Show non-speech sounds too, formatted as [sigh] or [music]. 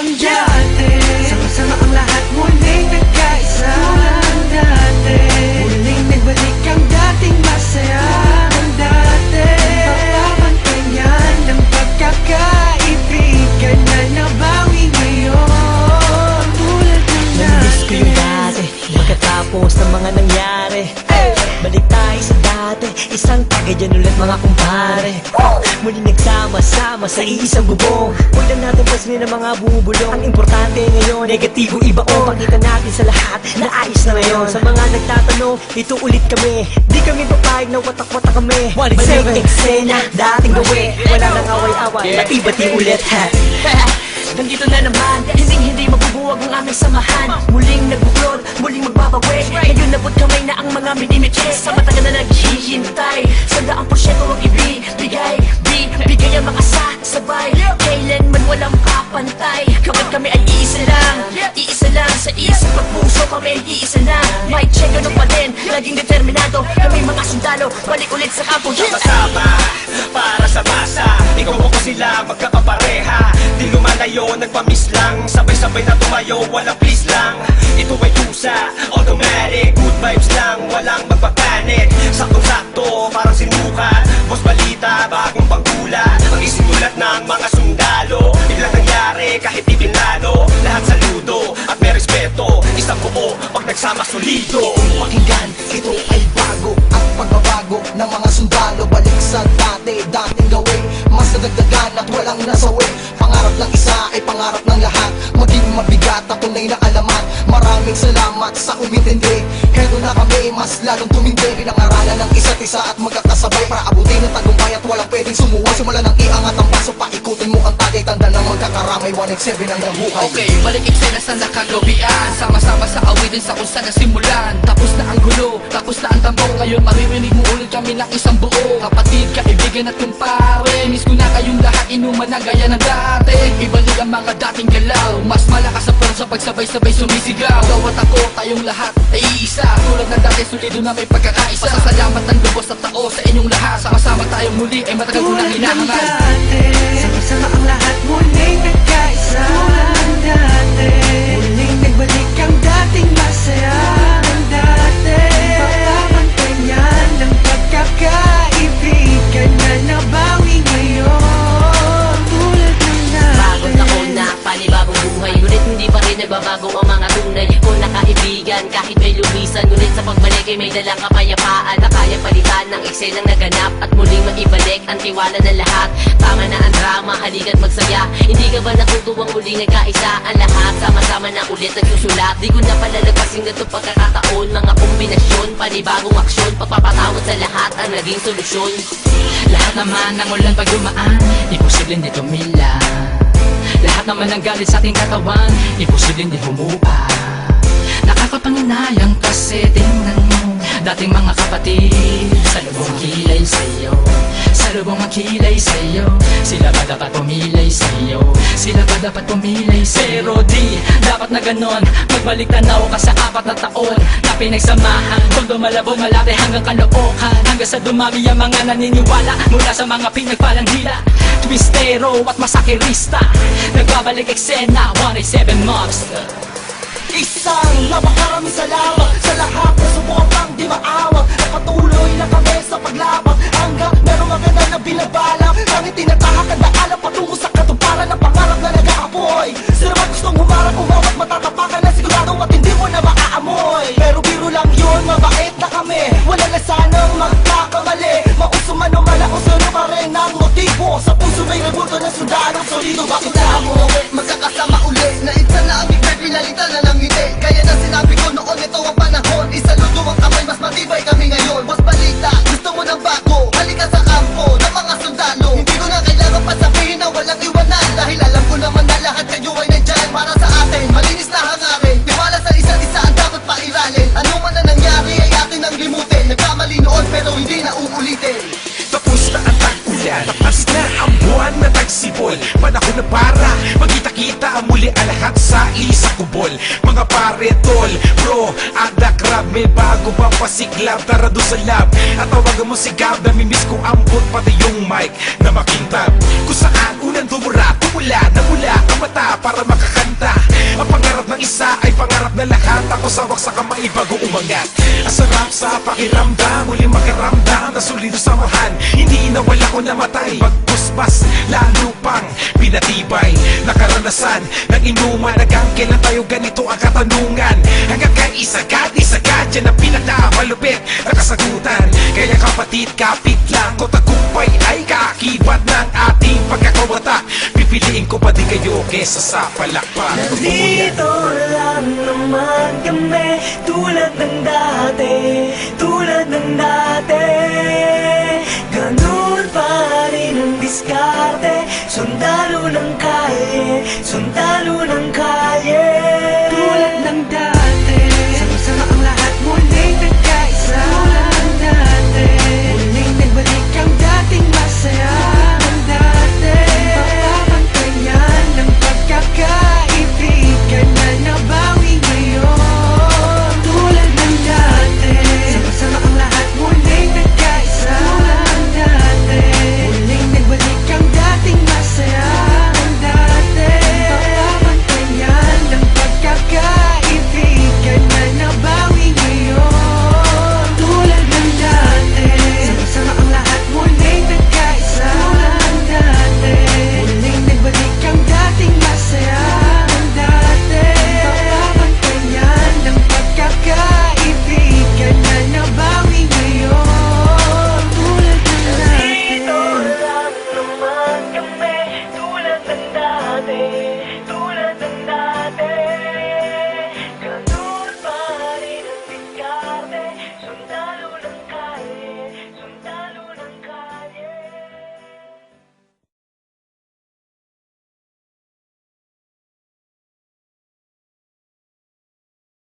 Tulad ng dati Isang tagayan ulit mga kumpare. Muli nagsama-sama sa iisang bubong. Huwag na natin pansinin ang mga bubulong. Ang importante ngayon, negatibo iba o. Pakita natin sa lahat na ayos na ngayon. Sa mga nagtatanong, ito ulit kami. Di kami papayag na watak-watak kami. Balik eksena, dating gawin Wala nang away-away, bati-bati ulit ha [laughs] Nandito na naman, hindi hindi mabubuwag ang aming samahan. Muling nagbuklod, muling magbabawi. Ngayon nabot kamay na ang mga minimiches Sa matagal na naghihintay Sandaang porsyento ang ibibigay. Di, bigay ang mga sasabay. Kailanman walang kapantay Kapag kami ay iisa lang. Iisa lang sa isang pagpuso kami iisa lang May check ano pa din, laging determinado Kami mga sundalo, balik ulit sa kampo yeah! Sama-sama para sa masa. Ikaw ako sila magkakapareha Di lumalayo, nagpamiss lang. Sabay-sabay na tumayo, walang please lang. Ito ay tusa, automatic Good vibes lang, walang magpapanik Sakto-sakto, parang sinukat Boss balita, bagong pagkula. Ang isinulat ng mga sundalo Biglang nangyari, kahit di pinalo Lahat saludo, at may respeto Isang buo, pag nagsama solido Pakinggan, ito tunay na Maraming salamat sa umintindi. Heto na kami, mas lalong tumindi. Pinangaralan ng isa't isa at magkakasabay Para abutin ang tagumpay at walang pwedeng sumuway. Simula ng iangat ang paso, paikutin mo ang tagay. Tanda ng magkakaramay, 187 ang nabuhay. Okay, balik eksena sa nakagawian Sama-sama sa awitin sa kung saan nasimulan. Tapos na ang gulo, tapos na ang tambong Ngayon maririnig mo ulit kami ng isang buo. Kapatid, kaibigan at kumpare. Miss ko na kayong lahat inuman na gaya ng dati. Ibalik ang mga dating galaw Mas malakas ang sa pagsabay-sabay sumisigaw. Bawat ako, tayong lahat ay iisa. Tulad ng dati, solido na may pagkakaisa. Pasasalamat ng lubos sa tao sa inyong lahat. Sama-sama tayong muli ay matagal ko nang Tulad ng hinahangal dati Sama-sama ang lahat muling nagkaisa. Tulad ng dati ay may dalang kapayapaan Na kaya palitan ng eksenang naganap At muling maibalik ang tiwala ng lahat. Tama na ang drama, halika't magsaya. Hindi ka ba natutuwang muling nagkaisa Ang lahat sama-sama na ulit nagsusulat. Di ko na palalagpasin ganito pagkakataon. Mga kombinasyon, panibagong aksyon. Pagpapatawad sa lahat ang naging solusyon. Lahat naman ng ulan pag dumaan Imposible hindi tumila. Lahat naman ng galit sa ating katawan Imposible hindi humupa Nakakapanginayang kasi tingnan mo Dating mga kapatid Sa lubong kilay sa'yo. Sa lubong kilay sa'yo Sila ba dapat pumilay sa'yo? Sila ba dapat pumilay sa'yo? Pero di dapat na ganon. Magbalik tanaw ka sa apat na taon Na pinagsamahan. Kung malabo malaki hanggang kalookan Hanggang sa dumami ang mga naniniwala Mula sa mga pinagpalang hila Twistero at masakirista. Nagbabalik eksena 187 mobs Isang napakaraming salamat Sa lahat na sumubang di maawag At patuloy na kami sa paglabang Hanggang merong maganda na binabalak. Ang itinatahak ang daalan patungo lahat kayo ay nandyan Para sa atin. Malinis na hangarin Tiwala sa isa't isa ang dapat pairalin Ano man na nangyari ay atin ang limutin. Nagkamali noon pero hindi na uulitin. Tapos na ang tag-ulan Tapos na ang buwan na tagsibol. Panahon na para Magkita-kita ang muli ang lahat sa isang kubol. Mga pare, tol, bro Ada crab, may bago pang pasiklab Tara doon sa lab At tawagan mo si Gab Namimiss ko ang boot pati yung mic. Na makintab Ako sa waksa ka maibago umangat. Ang sarap sa pakiramdam Muling makaramdam na solido samahan Hindi nawala ko namatay Pagpusbas, lalo pang pinatibay. Nakaranasan ng inuman Hanggang kailan tayo ganito ang katanungan? Hanggang kay isagad, Yan ang pinakamalupit na kasagutan. Kaya kapatid, kapit lang ko Tagumpay ay kaakibat ng ating pagkakawata Pipiliin ko pa din kayo kesa sa palakpak. Dito lang naman kami Tulad ng dati Tulad ng dati